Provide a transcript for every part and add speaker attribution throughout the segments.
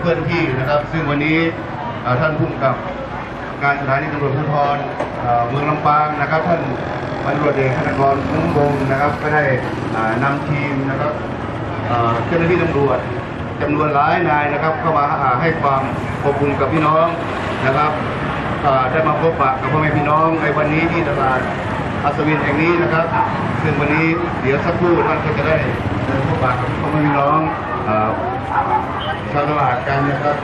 Speaker 1: เคลื่อนที่นะครับ ซึ่งวันนี้ท่านผู้กำกับการสถานีตำรวจภูธรเอ่อเมืองลำปางนะครับ ท่านพันตำรวจเอกธนกรคุ้มวงนะครับ ก็ได้อ่านำทีมนะครับเจ้าหน้าที่ตำรวจจำนวนหลายนายนะครับ เข้ามาให้ความอบอุ่นกับพี่น้องนะครับได้มาพบปะกับพ่อแม่พี่น้องในวันนี้ที่ตลาดอัศวินแห่งนี้นะครับ ซึ่งวันนี้เดี๋ยวสักครู่ท่านก็จะได้พบปะกับพ่อแม่พี่น้องอ ชาวตลาดกันนะครับ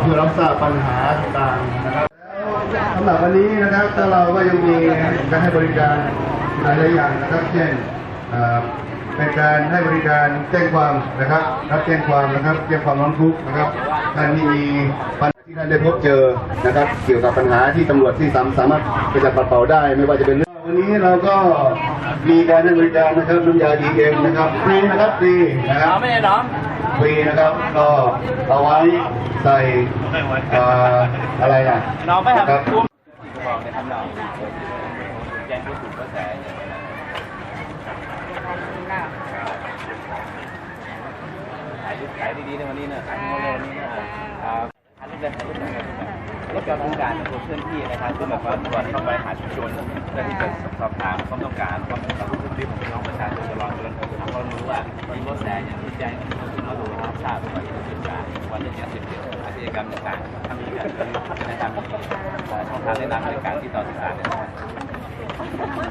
Speaker 1: เพื่อรับทราบปัญหาต่างๆนะครับแล้วสำหรับวันนี้นะครับถ้าเราก็ยังมีการให้บริการหลายๆอย่างนะครับ เช่นเอ่อเป็นการให้บริการแจ้งความนะครับ รับแจ้งความนะครับแจ้งความร้องทุกข์นะครับท่านที่มีปัญหาที่ท่านได้พบเจอนะครับ เกี่ยวกับปัญหาที่ตำรวจที่สามารถไปจับปัดเป่าได้ ไม่ว่าจะเป็น วันนี้เราก็มีการให้บริการนะครับน้ำยาดีเอ็มนะครับฟรีนะครับฟรีนะครับ
Speaker 2: ไม่ได้น้อง
Speaker 1: ฟรีนะครับก็เอาไว้ใส่เอ่ออะไรอะ
Speaker 2: น้องไป
Speaker 1: นะค
Speaker 2: ทำ
Speaker 1: รับ
Speaker 2: กุ้งบอกในคำน้องแจ้งผู้ถูกกระแสขายขายดีๆในวันนี้นะขายโมโลนี้นะครับถ่ายรูปเลยถ่ายรูปเลย รถจอดทางการตัวเคลื่อนที่นะครับคือแบบว่าตรวจเข้าไปหาชุมชนเพื่อที่จะสอบถามความต้องการความต้องการที่ของพี่น้องประชาชนตลอดจนเขารู้ว่ามีรถแสอย่างที่แจ้งที่เราดูรับทราบว่าจะเป็นการวันที่จะเสร็จอาชญากรรมต่างๆถ้ามีการนะครับช่องทางแนะนำในการที่ต่อสื่อสารนะครับ